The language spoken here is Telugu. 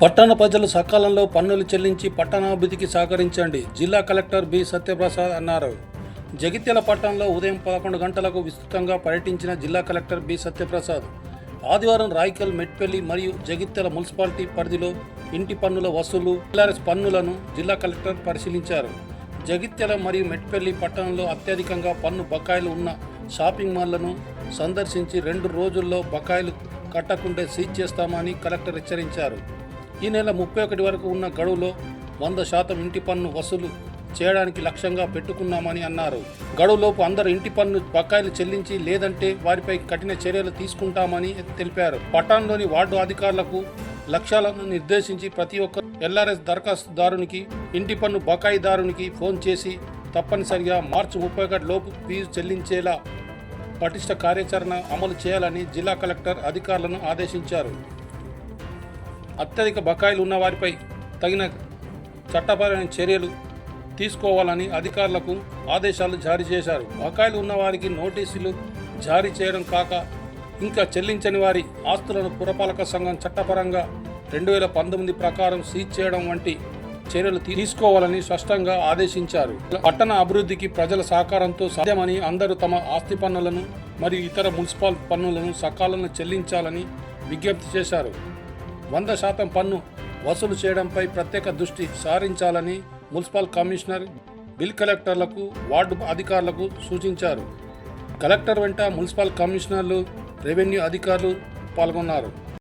పట్టణ ప్రజలు సకాలంలో పన్నులు చెల్లించి పట్టణాభివృద్ధికి సహకరించండి జిల్లా కలెక్టర్ బి సత్యప్రసాద్ అన్నారు. జగిత్యాల పట్టణంలో ఉదయం పదకొండు గంటలకు విస్తృతంగా పర్యటించిన జిల్లా కలెక్టర్ బి సత్యప్రసాద్ ఆదివారం రాయికల్ మెట్పల్లి మరియు జగిత్యాల మున్సిపాలిటీ పరిధిలో ఇంటి పన్నుల వసూలు ఎల్ఆర్ఎస్ పన్నులను జిల్లా కలెక్టర్ పరిశీలించారు. జగిత్యాల మరియు మెట్పల్లి పట్టణంలో అత్యధికంగా పన్ను బకాయిలు ఉన్న షాపింగ్ మాల్లను సందర్శించి రెండు రోజుల్లో బకాయిలు కట్టకుండా సీజ్ చేస్తామని కలెక్టర్ హెచ్చరించారు. ఈ నెల ముప్పై ఒకటి వరకు ఉన్న గడువులో వంద శాతం ఇంటి పన్ను వసూలు చేయడానికి లక్ష్యంగా పెట్టుకున్నామని అన్నారు. గడువులోపు అందరు ఇంటి పన్ను బకాయిలు చెల్లించి లేదంటే వారిపై కఠిన చర్యలు తీసుకుంటామని తెలిపారు. పట్టణంలోని వార్డు అధికారులకు లక్ష్యాలను నిర్దేశించి ప్రతి ఒక్క ఎల్ఆర్ఎస్ దరఖాస్తుదారునికి ఇంటి పన్ను బకాయిదారునికి ఫోన్ చేసి తప్పనిసరిగా మార్చి ముప్పై ఒకటి లోపు ఫీజు చెల్లించేలా పటిష్ట కార్యాచరణ అమలు చేయాలని జిల్లా కలెక్టర్ అధికారులను ఆదేశించారు. అత్యధిక బకాయిలు ఉన్న వారిపై తగిన చట్టపరమైన చర్యలు తీసుకోవాలని అధికారులకు ఆదేశాలు జారీ చేశారు. బకాయిలు ఉన్న వారికి నోటీసులు జారీ చేయడం కాక ఇంకా చెల్లించని వారి ఆస్తులను పురపాలక సంఘం చట్టపరంగా రెండు వేల పంతొమ్మిది ప్రకారం సీజ్ చేయడం వంటి చర్యలు తీసుకోవాలని స్పష్టంగా ఆదేశించారు. పట్టణ అభివృద్ధికి ప్రజల సహకారంతో సాధ్యమని అందరూ తమ ఆస్తి పన్నులను మరియు ఇతర మున్సిపల్ పన్నులను సకాలంలో చెల్లించాలని విజ్ఞప్తి చేశారు. వంద శాతం పన్ను వసూలు చేయడంపై ప్రత్యేక దృష్టి సారించాలని మున్సిపల్ కమిషనర్ బిల్ కలెక్టర్లకు వార్డు అధికారులకు సూచించారు. కలెక్టర్ వెంట మున్సిపల్ కమిషనర్లు రెవెన్యూ అధికారులు పాల్గొన్నారు.